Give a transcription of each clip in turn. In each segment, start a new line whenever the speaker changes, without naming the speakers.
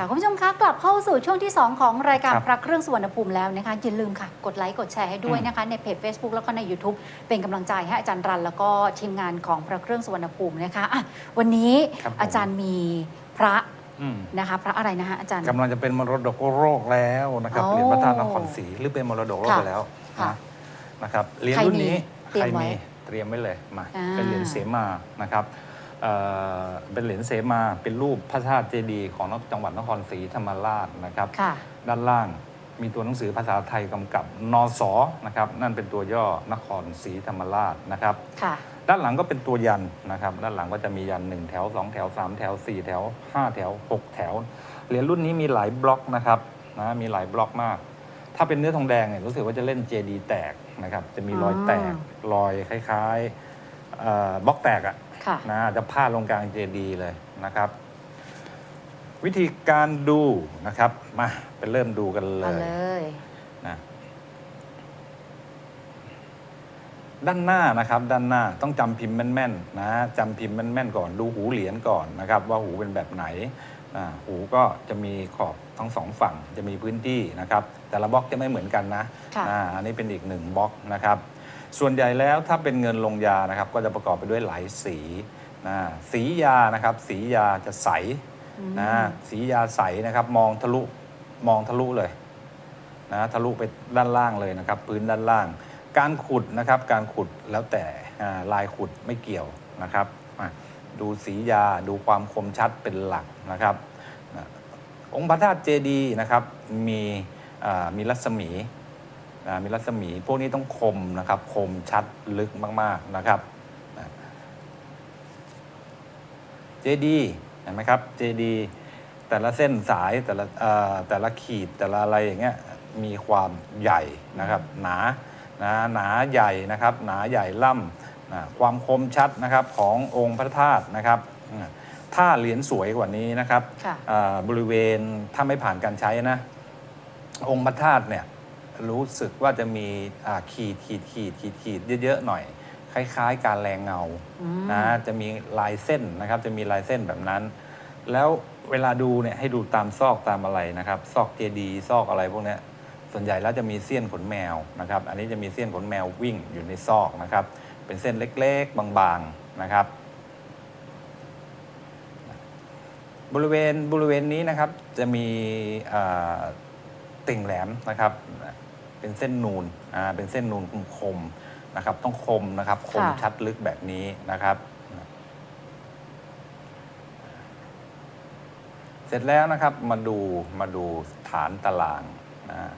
ค่ะคุณผู้ชมคะกลับเข้าสู่ช่วงที่ 2 ของรายการ
ครับ
พระเครื่องสุวรรณภูมิแล้วนะคะอย่าลืมค่ะ กดไลค์กดแชร์ให้ด้วยนะคะ ในเพจ Facebook แล้วก็ใน YouTube เป็นกำลังใจให้อาจารย์รัน แล้วก็ทีมงานของพระเครื่องสุวรรณภูมินะคะอะวันนี้
ครับผม
อาจารย์มีพระ
อืม
นะคะ พระอะไรนะคะอาจารย์
กำลังจะเป็นมรดกโลกแล้วนะครับ
โอ้
เหรียญพระธาตุนครศรีหรือเป็นมรดกโลก
ค่ะ
ไปแล้ว
ค่ะ
นะนะครับเหรียญ
ใคร
รุ่นนี้
มีเตรียมไว้
เตรียมไว้เลยมา
อ่า
เป็นเหรียญเสมานะครับ เอ่อเป็นเหรียญเสมาเป็นรูปพระธาตุเจดีย์ของนจังหวัดนครศรีธรรมราชนะครับ
ค่ะ
ด้านล่างมีตัวหนังสือภาษาไทยกำกับนสนะครับ นั่นเป็นตัวย่อนครศรีธรรมราชนะครับ
ค่ะ
ด้านหลังก็เป็นตัวยันนะครับ ด้านหลังก็จะมียัน 1 แถว 2 แถว 3 แถว 4 แถว 5 แถว 6 แถว เหรียญรุ่นนี้มีหลายบล็อกนะครับนะมีหลายบล็อกมาก ถ้าเป็นเนื้อทองแดงเนี่ยรู้สึกว่าจะเล่นเจดีแตกนะครับ จะมีรอยแตกรอยคล้ายๆเอ่อบล็อกแตกอะ
ค่ะ
นะจะพาดลงกลางเจดีเลยนะครับ วิธีการดูนะครับมาไปเริ่มดูกันเล
เอา
ย
เลย
นะด้านหน้านะครับ ด้านหน้าต้องจำพิมพ์แม่นๆนะจำพิมพ์แม่นๆก่อนดูหูเหรียญก่อนนะครับ ว่าหูเป็นแบบไหนอ่าหูก็จะมีขอบทั้งสองฝั่งจะมีพื้นที่นะครับ แต่ละบล็อกจะไม่เหมือนกันนะ
ค่ะ
อ่าอันนี้เป็นอีกหนึ่งบล็อกนะครับ ส่วนใหญ่แล้วถ้าเป็นเงินลงยานะครับ ก็จะประกอบไปด้วยหลายสีนะสียานะครับ สียาจะใสนะสียาใสนะครับ มองทะลุมองทะลุเลยนะทะลุไปด้านล่างเลยนะครับ พื้นด้านล่าง การขุดนะครับ การขุดแล้วแต่ลายขุดไม่เกี่ยวนะครับดูสียาดูความคมชัดเป็นหลักนะครับนะองค์พระธาตุเจดีย์นะครับมีมีรัศมี มีรัศมี พวกนี้ต้องคมนะครับ คมชัดลึกมาก ๆ นะครับเจดีย์เห็นไหมครับเจดีย์แต่ละเส้นสายแต่ละเอ่อแต่ละขีดแต่ละอะไรอย่างเงี้ยมีความใหญ่นะครับหนานะหนาใหญ่นะครับ หนาใหญ่ล่ำนะความคมชัดนะครับขององค์พระธาตุนะครับอืมถ้าเหรียญสวยกว่านี้นะครับ
ค่ะ
อ่าบริเวณถ้าไม่ผ่านการใช้นะองค์พระธาตุเนี่ย รู้สึกว่าจะมีอ่าขีดขีดขีดขีดขีดเยอะๆหน่อย คล้ายๆ การแรงเงา
อืม
นะจะมีลายเส้นนะครับ จะมีลายเส้นแบบนั้น แล้วเวลาดูเนี่ยให้ดูตามซอกตามอะไรนะครับ ซอกเจดีย์ซอกอะไรพวกเนี้ยส่วนใหญ่แล้วจะมีเสี้ยนขนแมวนะครับ อันนี้จะมีเสี้ยนขนแมววิ่งอยู่ในซอกนะครับ เป็นเส้นเล็กๆบางๆนะครับ บริเวณบริเวณนี้นะครับจะมีอ่าติ่งแหลมนะครับ เป็นเส้นนูนอ่าเป็นเส้นนูนคมๆนะครับ ต้องคมนะครับ คม
ค่ะ
ชัดลึกแบบนี้นะครับ เสร็จแล้วนะครับมาดูมาดูฐานตารางอ่า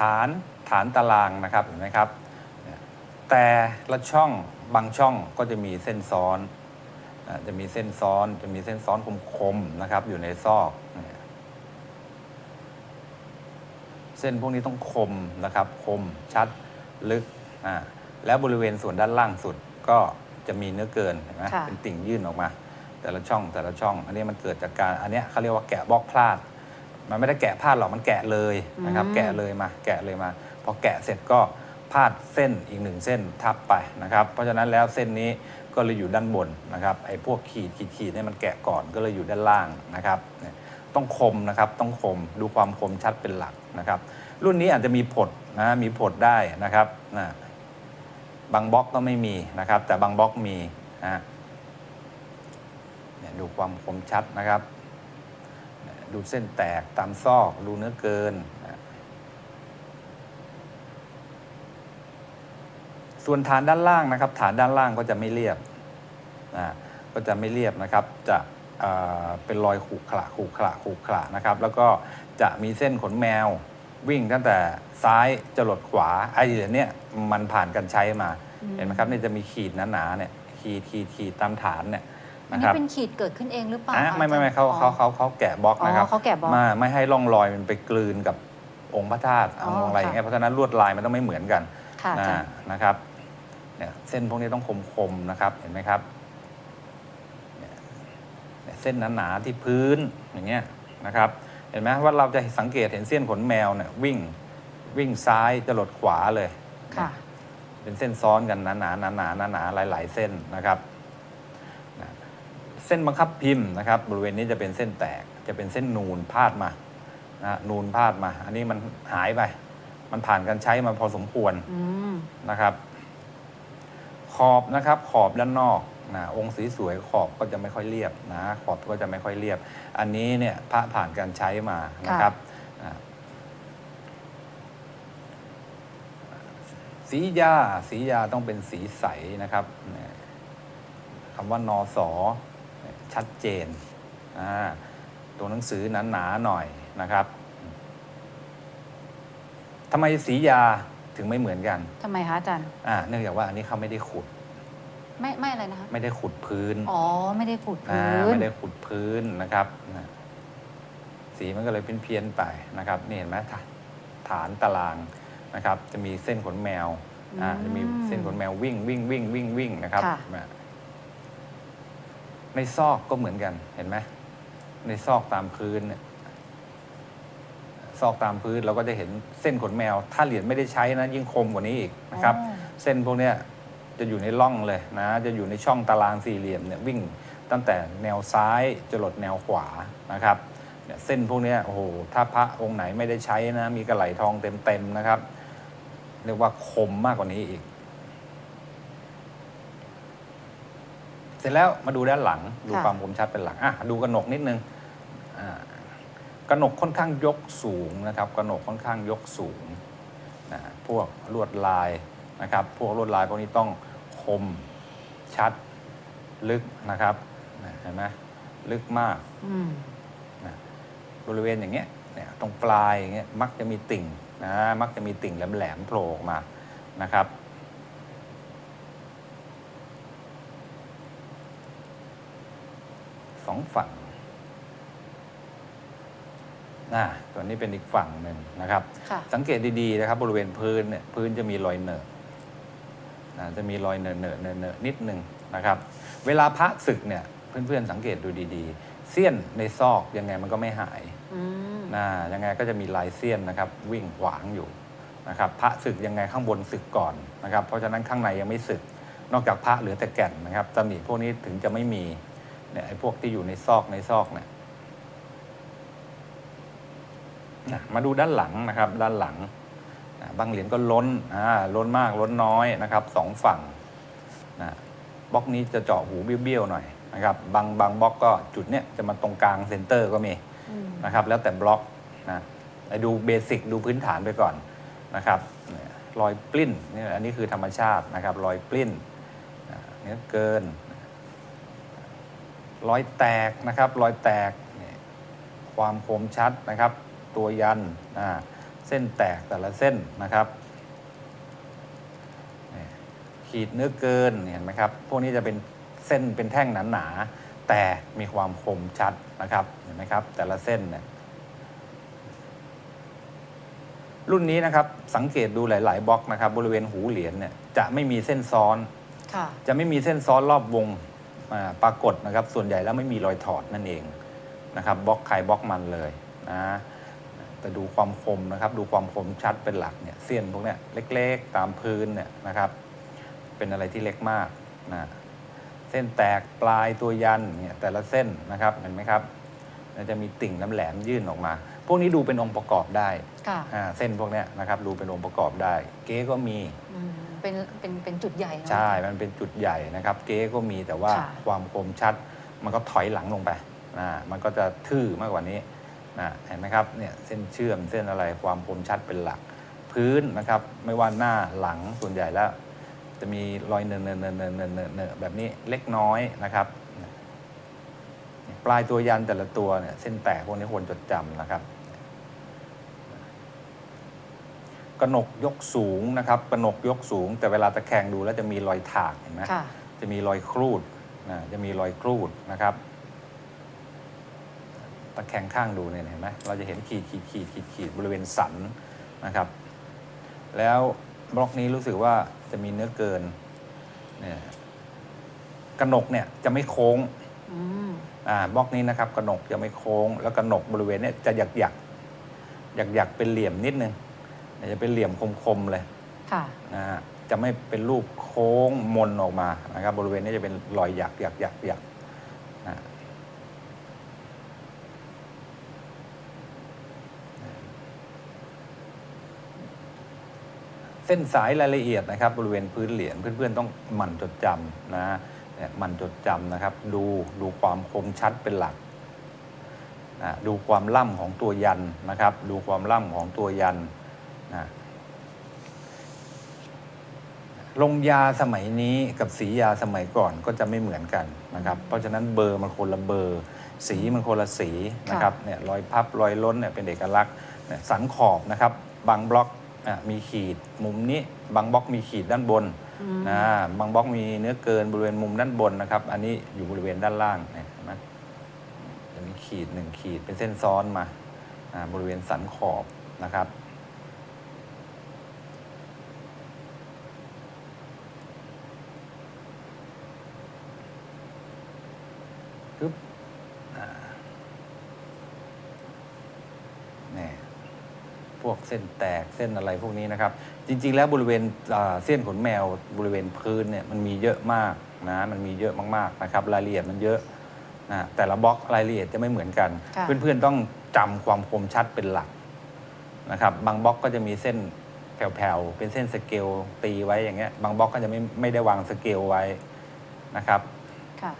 ฐานฐานตารางนะครับเห็นไหมครับ แต่ละช่องบางช่องก็จะมีเส้นซ้อนอ่าจะมีเส้นซ้อนจะมีเส้นซ้อนคมๆนะครับ อยู่ในซอกเนี่ย เส้นพวกนี้ต้องคมนะครับ คมชัดลึกอ่าแล้วบริเวณส่วนด้านล่างสุดก็จะมีเนื้อเกินเห็นไหม
ค่ะ
เป็นติ่งยื่นออกมา แต่ละช่องแต่ละช่อง อันนี้มันเกิดจากการอันเนี้ยเขาเรียกว่าแกะบล็อกพลาด มันไม่ได้แกะพลาดหรอกมันแกะเลยนะครับ
อืม
แกะเลยมา แกะเลยมา พอแกะเสร็จก็พาดเส้นอีกหนึ่งเส้นทับไปนะครับ เพราะฉะนั้นแล้วเส้นนี้ก็เลยอยู่ด้านบนนะครับไอ้พวกขีดขีดขีดเนี่ยมันแกะก่อนก็เลยอยู่ด้านล่างนะครับเนี่ย ต้องคมนะครับ ต้องคมดูความคมชัดเป็นหลักนะครับ รุ่นนี้อาจจะมีผดนะมีผดได้นะครับนะบางบล็อกก็ไม่มีนะครับ แต่บางบล็อกมีนะเนี่ยดูความคมชัดนะครับ ดูเส้นแตกตามซอกดูเนื้อเกินนะส่วนฐานด้านล่างนะครับ ฐานด้านล่างก็จะไม่เรียบนะก็จะไม่เรียบนะครับจะ เอ่อเป็นรอยขรุขระขรุขระขรุขระนะครับ แล้วก็จะมีเส้นขนแมววิ่งตั้งแต่ซ้ายจรดขวาไอ้เหรียญเนี่ยมันผ่านการใช้มาเห็นไหมครับนี่จะมีขีดหนาๆเนี่ยขีดขีดขีดตามฐานเนี่ย
อัน
นะ
นี้
ครับ
เป็นขีดเกิดขึ้นเองหรือเปล่า
อะ
คะ
ไม่ไม่ไม่
อจรย์
เขา
อ๋อ
เขาเขาเขาแกะบล็อก
อ๋อ
นะครับ
เขาแกะบล็อก
มาไม่ให้ร่องรอยมันไปกลืนกับองค์พระธาตุ
อ๋อ
องค์อะไรอย่างเงี้ย
ค่ะ
เพราะฉะนั้นลวดลายมันต้องไม่เหมือนกัน
ค่ะอา
นะ
จารย์
นะครับเนี่ยเส้นพวกนี้ต้องคมคมๆนะครับเห็นไหมครับเนี่ย เนี่ยเส้นหนาๆที่พื้นอย่างเงี้ยนะครับเห็นไหมว่าเราจะสังเกตเห็นเส้นขนแมวเนี่ยวิ่งวิ่งซ้ายจะหลดขวาเลย
ค่ะ
เป็นเส้นซ้อนกันหนาหนาหนาหนาหนาหนาหลาย ๆ เส้นนะครับนะเส้นบังคับพิมพ์นะครับ บริเวณนี้จะเป็นเส้นแตกจะเป็นเส้นนูนพาดมานะฮะนูนพาดมา อันนี้มันหายไป มันผ่านการใช้มาพอสมควร
อืม
นะครับ ขอบนะครับ ขอบด้านนอก นะองค์สีสวยขอบก็จะไม่ค่อยเรียบนะขอบก็จะไม่ค่อยเรียบ อันนี้เนี่ยพระผ่านการใช้มานะครับอ่าสียาสียาต้องเป็นสีใสนะครับเนี่ยคำว่านอสอเนี่ยชัดเจนอ่าตัวหนังสือหนาๆหน่อยนะครับทำไมสียาถึงไม่เหมือนกัน
ทำไมคะอาจารย์
อ่าเนื่องจากว่าอันนี้เขาไม่ได้ขุด
ไม่ไม่อะไรนะคะ
ไม่ได้ขุดพื้น
อ๋อไม่ได้ขุด
อ่า
พื้น
ไม่ได้ขุดพื้นนะครับนะสีมันก็เลยเพี้ยนๆไปนะครับนี่เห็นไหมฐานฐานตารางนะครับ จะมีเส้นขนแมวอ่าจะมีเส้นขนแมววิ่งวิ่งวิ่งวิ่งวิ่งนะครับ
ค่ะ
นะในซอกก็เหมือนกันเห็นไหมในซอกตามพื้นเนี่ยซอกตามพื้นเราก็จะเห็นเส้นขนแมว ถ้าเหรียญไม่ได้ใช้นะยิ่งคมกว่านี้อีกนะครับ
อ๋อ
เส้นพวกเนี้ย จะอยู่ในร่องเลยนะ จะอยู่ในช่องตารางสี่เหลี่ยมเนี่ยวิ่งตั้งแต่แนวซ้ายจรดแนวขวานะครับเนี่ยเส้นพวกนี้โอ้โหถ้าพระองค์ไหนไม่ได้ใช้นะมีกระไหลทองเต็มๆนะครับ เรียกว่าคมมากกว่านี้อีก เสร็จแล้วมาดูด้านหลังดู
ค่ะ
ความคมชัดเป็นหลังอะดูกระหนกนิดนึงอ่ากระหนกค่อนข้างยกสูงนะครับกระหนกค่อนข้างยกสูงนะพวกลวดลาย นะครับพวกลวดลายพวกนี้ต้องคมชัดลึกนะครับนะเห็นไหมลึกมาก
อืม
นะบริเวณอย่างเงี้ยเนี่ยตรงปลายอย่างเงี้ยมักจะมีติ่งนะมักจะมีติ่งแหลมๆโผล่ออกมานะครับสองฝั่งนะตัวนี้เป็นอีกฝั่งหนึ่งนะครับ
ค่ะ
สังเกตดีๆนะครับ บริเวณพื้นเนี่ยพื้นจะมีรอยเหนอะนะ จะมีรอยเหนอะเหนอะเหนอะเหนอะนิดหนึ่งนะครับ เวลาพระศึกเนี่ยเพื่อนๆสังเกตดูดีๆ เสี้ยนในซอกยังไงมันก็ไม่หาย
อืม
นะยังไงก็จะมีลายเสี้ยนนะครับ วิ่งขวางอยู่นะครับ พระศึกยังไงข้างบนศึกก่อนนะครับ เพราะฉะนั้นข้างในยังไม่ศึก นอกจากพระเหลือแต่แก่นนะครับตำหนิพวกนี้ถึงจะไม่มีเนี่ยไอ้พวกที่อยู่ในซอกในซอกเนี่ยนะมาดูด้านหลังนะครับ ด้านหลังนะ บางเหรียญก็ล้นอ่าล้นมากล้นน้อยนะครับสองฝั่งนะบล็อกนี้จะเจาะหูเบี้ยวๆหน่อยนะครับบางบางบล็อกก็จุดเนี้ยจะมาตรงกลางเซนเตอร์ก็มี
อืม
นะครับแล้วแต่บล็อกนะไปดูเบสิกดูพื้นฐานไปก่อนนะครับเนี่ยรอยปลิ้นนี่อันนี้คือธรรมชาตินะครับรอยปลิ้นอ่าเนื้อเกินรอยแตกนะครับรอยแตกเนี่ยความคมชัดนะครับ ตัวยันอ่า เส้นแตกแต่ละเส้นนะครับเนี่ยขีดเนื้อเกินเห็นไหมครับ พวกนี้จะเป็นเส้นเป็นแท่งหนาๆแต่มีความคมชัดนะครับเห็นไหมครับ แต่ละเส้นเนี่ยรุ่นนี้นะครับสังเกตดูหลาย ๆบล็อกนะครับ บริเวณหูเหรียญเนี่ยจะไม่มีเส้นซ้อน
ค่ะ
จะไม่มีเส้นซ้อนรอบวงอ่าปรากฏนะครับ ส่วนใหญ่แล้วไม่มีรอยถอดนั่นเองนะครับบล็อกใครบล็อกมันเลยนะ แต่ดูความคมนะครับ ดูความคมชัดเป็นหลักเนี่ยเส้นพวกเนี้ยเล็กๆ ตามพื้นเนี่ยนะครับ เป็นอะไรที่เล็กมากนะเส้นแตกปลายตัวยันเนี่ยแต่ละเส้นนะครับเห็นไหมครับมันจะมีติ่งแหลมๆยื่นออกมา พวกนี้ดูเป็นองค์ประกอบได้
ค่ะ
อ่าเส้นพวกเนี้ยนะครับดูเป็นองค์ประกอบได้ เก๊ก็มี
อืมเป็นเป็นเป็นจุดใหญ่เนอะ
ใช่ มันเป็นจุดใหญ่นะครับ เก๊ก็มีแต่ว่า
ค่ะ
ความคมชัด มันก็ถอยหลังลงไปนะมันก็จะทื่อมากกว่านี้ นะเห็นไหมครับเนี่ยเส้นเชื่อมเส้นอะไรความคมชัดเป็นหลัก พื้นนะครับ ไม่ว่าหน้าหลังส่วนใหญ่แล้ว จะมีรอยเนินเนินเนินเนินเนินเนินเนินแบบนี้เล็กน้อยนะครับ ปลายตัวยันแต่ละตัวเนี่ยเส้นแตกพวกนี้ควรจดจำนะครับกระหนกยกสูงนะครับกระหนกยกสูง แต่เวลาตะแคงดูแล้วจะมีรอยถากเห็นไหม
ค่ะ
จะมีรอยครูดนะจะมีรอยครูดนะครับ ตะแคงข้างดูเนี่ยเห็นไหมเราจะเห็นขีดขีดขีดขีดขีดบริเวณสันนะครับ แล้วบล็อกนี้รู้สึกว่าจะมีเนื้อเกินเนี่ยกระหนกเนี่ยจะไม่โค้ง
อืม
อ่าบล็อกนี้นะครับกระหนกจะไม่โค้ง แล้วกระหนกบริเวณเนี่ยจะหยักหยักหยักหยักๆเป็นเหลี่ยมนิดนึงเนี่ยจะเป็นเหลี่ยมคมๆเลย
ค่ะ
นะฮะจะไม่เป็นรูปโค้งมนออกมานะครับบริเวณนี้จะเป็นรอยหยักหยักหยักหยัก ส้นสายรายละเอียดนะครับ บริเวณพื้นเหรียญเพื่อนๆต้องหมั่นจดจำนะหมั่นจดจำนะครับ ดูดูความคมชัดเป็นหลักนะดูความล่ำของตัวยันนะครับ ดูความล่ำของตัวยันนะลงยาสมัยนี้กับสียาสมัยก่อนก็จะไม่เหมือนกันนะครับ เพราะฉะนั้นเบอร์มันคนละเบอร์ สีมันคนละสีนะครับเนี่ยรอยพับรอยล้นเนี่ยเป็นเอกลักษณ์สันขอบนะครับ บางบล็อก อะมีขีดมุมนี้บางบล็อกมีขีดด้านบน
อืม
นะบางบล็อกมีเนื้อเกินบริเวณมุมด้านบนนะครับ อันนี้อยู่บริเวณด้านล่างเนี่ยเห็นไหมจะมีขีดหนึ่งขีดเป็นเส้นซ้อนมาอ่าบริเวณสันขอบนะครับ ปึ๊บอ่าเนี่ย พวกเส้นแตกเส้นอะไรพวกนี้นะครับ จริง ๆ แล้วบริเวณอ่าเส้นขนแมวบริเวณพื้นเนี่ยมันมีเยอะมากนะมันมีเยอะมากๆนะครับรายละเอียดมันเยอะนะแต่ละบล็อกรายละเอียดจะไม่เหมือนกัน
ค่ะ
เพื่อนๆต้องจำความคมชัดเป็นหลักนะครับบางบล็อกก็จะมีเส้นแผ่วๆเป็นเส้นสเกลตีไว้อย่างเงี้ยบางบล็อกก็จะไม่ไม่ได้วางสเกลไว้นะครับ
ค่ะ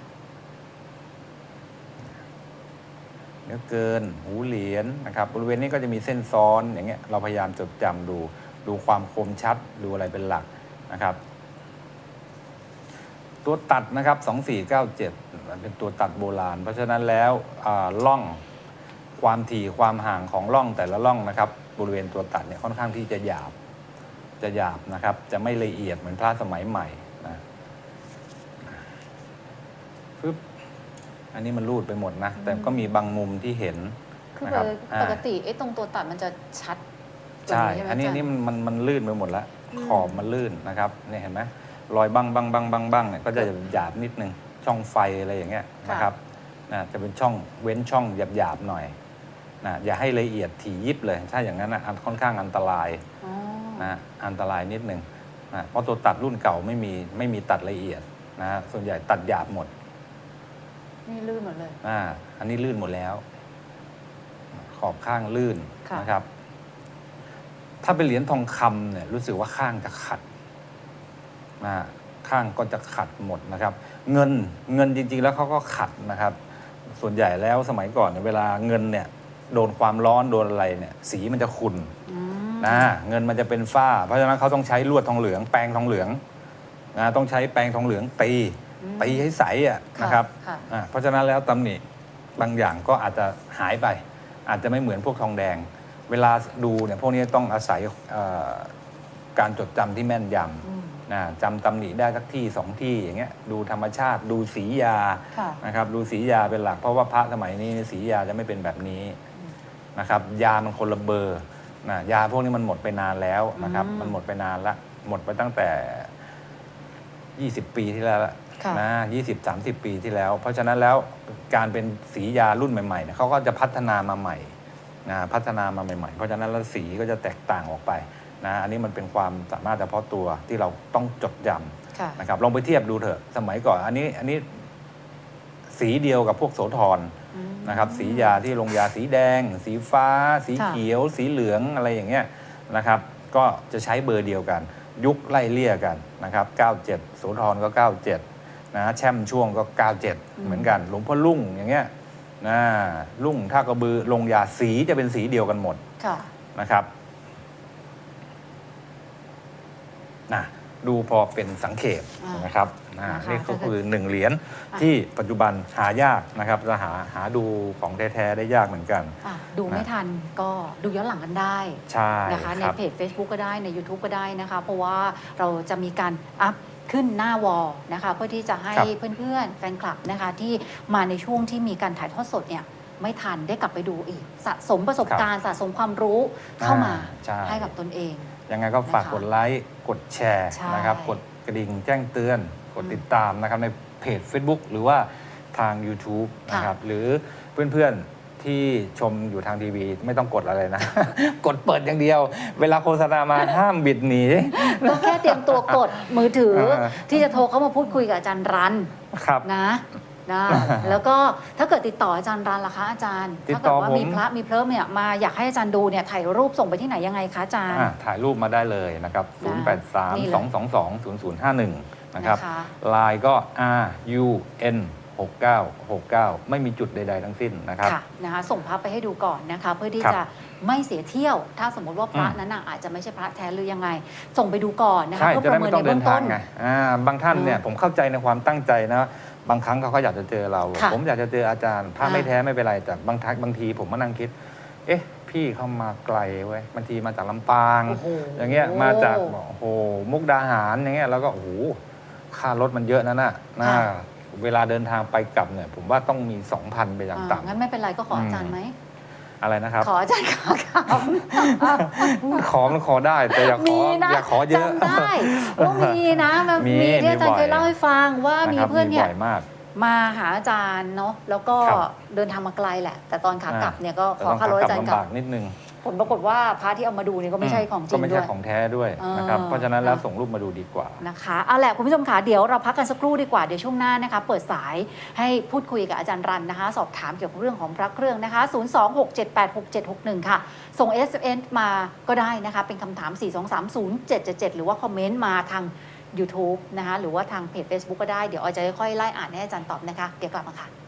เนื้อเกิน หูเหรียญนะครับบริเวณนี้ก็จะมีเส้นซ้อนอย่างเงี้ยเราพยายามจดจำดูดูความคมชัดดูอะไรเป็นหลักนะครับ ตัวตัดนะครับ 2497มันเป็นตัวตัดโบราณ เพราะฉะนั้นแล้วอ่าล่องความถี่ความห่างของล่องแต่ละล่องนะครับ บริเวณตัวตัดเนี่ยค่อนข้างที่จะหยาบจะหยาบนะครับ จะไม่ละเอียดเหมือนพระสมัยใหม่นะปึ๊บ อันนี้มันรูดไปหมดนะ แต่ก็มีบางมุมที่เห็น
คือ
นะครับ
เบอร์
อ่า
ปกติไอ้ตรงตัวตัดมันจะชัดกว่า
ใช่
ใช่ไหม
อันนี้าอั
จานรย์
นี้มันมันมันลื่นไปหมดแล้ว
อืม
ขอบมันลื่นนะครับเนี่ยเห็นไหมรอยบ้างบ้างบ้างบ้างบ้างเนี่ยก็จะหยาบนิดนึง ช่องไฟอะไรอย่างเงี้ยนะครับนะจะเป็นช่องเว้นช่องหยาบหยาบๆหน่อยนะอย่าให้ละเอียดถี่ยิบเลย ถ้าอย่างนั้นนะอันค่อนข้างอันตราย
อ๋อ
นะอันตรายนิดนึงนะเพราะตัวตัดรุ่นเก่าไม่มีไม่มีตัดละเอียดนะฮะส่วนใหญ่ตัดหยาบหมด
นี่ลื่นหมดเลย
อ่า อันนี้ลื่นหมดแล้ว ขอบข้างลื่น
ค่ะ
นะครับ ถ้าเป็นเหรียญทองคำเนี่ยรู้สึกว่าข้างจะขัดนะข้างก็จะขัดหมดนะครับ เงินเงินจริง ๆ แล้วเขาก็ขัดนะครับ ส่วนใหญ่แล้วสมัยก่อนเนี่ยเวลาเงินเนี่ย โดนความร้อนโดนอะไรเนี่ย สีมันจะขุ่น
อืม
นะเงินมันจะเป็นฝ้า เพราะฉะนั้นเขาต้องใช้ลวดทองเหลือง แปรงทองเหลืองนะต้องใช้แปรงทองเหลืองตี
อืม
ตีให้ใสอะ
ค่ะ
นะครับ
ค่ะ
อ่าเพราะฉะนั้นแล้วตำหนิบางอย่างก็อาจจะหายไป อาจจะไม่เหมือนพวกทองแดง เวลาดูเนี่ยพวกนี้ต้องอาศัยเอ่อการจดจำที่แม่นย
อืมำ
นะจำตำหนิได้สักที่สองที่อย่างเงี้ยดูธรรมชาติดูสียา
ค่ะ
นะครับดูสียาเป็นหลัก เพราะว่าพระสมัยนี้สียาจะไม่เป็นแบบนี้นะครับยามันคนละเบอร์นะยาพวกนี้มันหมดไปนานแล้วนะครับ
อืม
มันหมดไปนานละหมดไปตั้งแต่ 20 ปีที่แล้วละ
ค่ะ
นะยี่สิบสามสิบปีที่แล้ว เพราะฉะนั้นแล้วการเป็นสียารุ่นใหม่ๆเนี่ยเขาก็จะพัฒนามาใหม่นะพัฒนามาใหม่ ๆ เพราะฉะนั้นแล้วสีก็จะแตกต่างออกไปนะอันนี้มันเป็นความสามารถเฉพาะตัวที่เราต้องจดจ
ค่ะำ
นะครับลองไปเทียบดูเถอะสมัยก่อน อันนี้อันนี้สีเดียวกับพวกโสธร
อืม
นะครับสียาที่ลงยาสีแดง สีฟ้า สี
ค่ะ
เขียว สีเหลืองอะไรอย่างเงี้ยนะครับ ก็จะใช้เบอร์เดียวกัน ยุคไล่เลี่ยกันนะครับ 97โสธรก็ 97 นะแช่มช่วงก็ 97 เหมือนกัน หลวงพ่อลุ่งอย่างเงี้ยนะลุ่งท่ากระบือลงยาสีจะเป็นสีเดียวกันหมด
ค่ะ
นะครับนะดูพอเป็นสังเขป
อ่าน
นะครับนะ
นะคะ
นี่ก็
ก็คือ
คือหนึ่งเหรียญ
อะ
ที่ปัจจุบันหายากนะครับจะหาหาดูของแท้ๆได้ยากเหมือนกัน
อะดูไม่ทันก็ดูย้อนหลังกันได้
ใช่
นะคะใน
ครับ
เพจ Facebook ก็ได้ใน YouTube ก็ได้นะคะ เพราะว่าเราจะมีการอัพ ขึ้นหน้าวอลนะคะ เพื่อที่จะให้
ครับ
เพื่อนๆแฟนคลับนะคะ ที่มาในช่วงที่มีการถ่ายทอดสดเนี่ยไม่ทันได้กลับไปดูอีก สะสมประสบการณ์สะสมความรู้เข้ามา
ใช่
ให้กับตนเอง
ยังไงก็ฝาก
นะคะ
กดไลค์กดแชร์
ใช่
นะครับ กดกระดิ่งแจ้งเตือน กด
อืม
ติดตามนะครับในเพจ Facebook หรือว่าทาง YouTube
ค่ะ
นะครับหรือเพื่อนๆ ที่ชมอยู่ทางทีวีไม่ต้องกดอะไรนะ กดเปิดอย่างเดียว เวลาโฆษณามาห้ามบิดหนี
ก็แค่เตรียมตัวกดมือถือ
เออ
ที่จะโทรเข้ามาพูดคุยกับอาจารย์รัน
ครับ
นะนะแล้วก็ถ้าเกิดติดต่ออาจารย์รันล่ะคะอาจารย์
ติด
ถ้า
ต่
เกิ
อ
ดว่า
ผม
มีพระมีเพลิมเนี่ยมาอยากให้อาจารย์ดูเนี่ยถ่ายรูปส่งไปที่ไหนยังไงคะอาจารย์
อะถ่ายรูปมาได้เลยนะครับ
นี่
0
เล
8 3
ย
2 2 2 0 0 5 1 นะครับ
นะคะ
ไลน์ก็ R U N 6969 ไม่มีจุดใด ๆ ทั้งสิ้นนะครับ
ค่ะนะคะส่งพระไปให้ดูก่อนนะคะ เพื่อที่
ครับ
จะไม่เสียเที่ยว ถ้าสมมติว่าพระ
อืม
นั้นน่ะอาจจะไม่ใช่พระแท้หรือยังไง ส่งไปดูก่อนนะคะ
ใช่
เพื่อ
จะ
ป
ได้
ระเมิ
ไม่
น
ต้
ใน
องเดิ
เบื้อนง
ทา
ต้
ง
น
ไงอ่าบางท่านเนี่ย
เนอะ
ผมเข้าใจในความตั้งใจนะ บางครั้งเขาก็อยากจะเจอเรา
ค่ะ
ผมอยากจะเจออาจารย์ ถ้า
อ่า
ไม่แท้ไม่เป็นไรแต่บางทักบางทีผมมานั่งคิด เอ๊ะ พี่เข้ามาไกลเว้ยบางทีมาจากลำปาง
โอ้โห
อย่างเงี้ยมาจากโอ้โหมุกดาหารอย่างเงี้ยแล้วก็โอ้โหค่ารถมันเยอะนะน่ะน่า
ค่ะ
เวลาเดินทางไปกลับเนี่ยผมว่าต้องมี 2,000 ไปอย่าง
อ่า
ต่ำ
งั้นไม่เป็นไรก็ขออาจารย์ไหม
อะไรนะครับ
ขออาจารย์ขอครับ
ขอมันขอได้แต่อย่าขอ
มีนะ
อย่าขอเยอะ
จำได้ว่ามีนะมัน
มี
มีที่อาจารย์
มีบ่อย
เคยเล่าให้ฟังว่ามี
นะครับ
เพื่อนเนี่ย
บ่อยมาก
มาหาอาจารย์เนาะแล้วก็
ครับ
เดินทางมาไกลแหละ แต่ตอนขากลับเนี่ยก็
แต่
ขอ
ต้อง
ค่ารถอาจารย์
ลำ
กลั
บา
บ
กนิดนึง
ผลปรากฏว่าพระที่เอามาดูเนี่ยก็ไม่ใช่ของจริ
ก็
ง
ไม่
ด้
ใช่
วย
ของแท้ด้วยนะครับ
เออ
เพราะฉะนั้นแล้ว
นะ
ส่งรูปมาดูดีกว่า
นะคะเอาแหละคุณผู้ชมคะเดี๋ยวเราพักกันสักครู่ดีกว่าเดี๋ยวช่วงหน้านะคะ เปิดสายให้พูดคุยกับอาจารย์รันนะคะ สอบถามเกี่ยวกับเรื่องของพระเครื่องนะคะ 026786761 ค่ะ ส่ง SMS มาก็ได้นะคะ เป็นคำถาม 4230777 หรือว่าคอมเมนต์มาทาง YouTube นะคะ หรือว่าทางเพจ Facebook ก็ได้ เดี๋ยวออยจะค่อยๆไล่อ่านให้อาจารย์ตอบนะคะ เดี๋ยวกลับมาค่ะ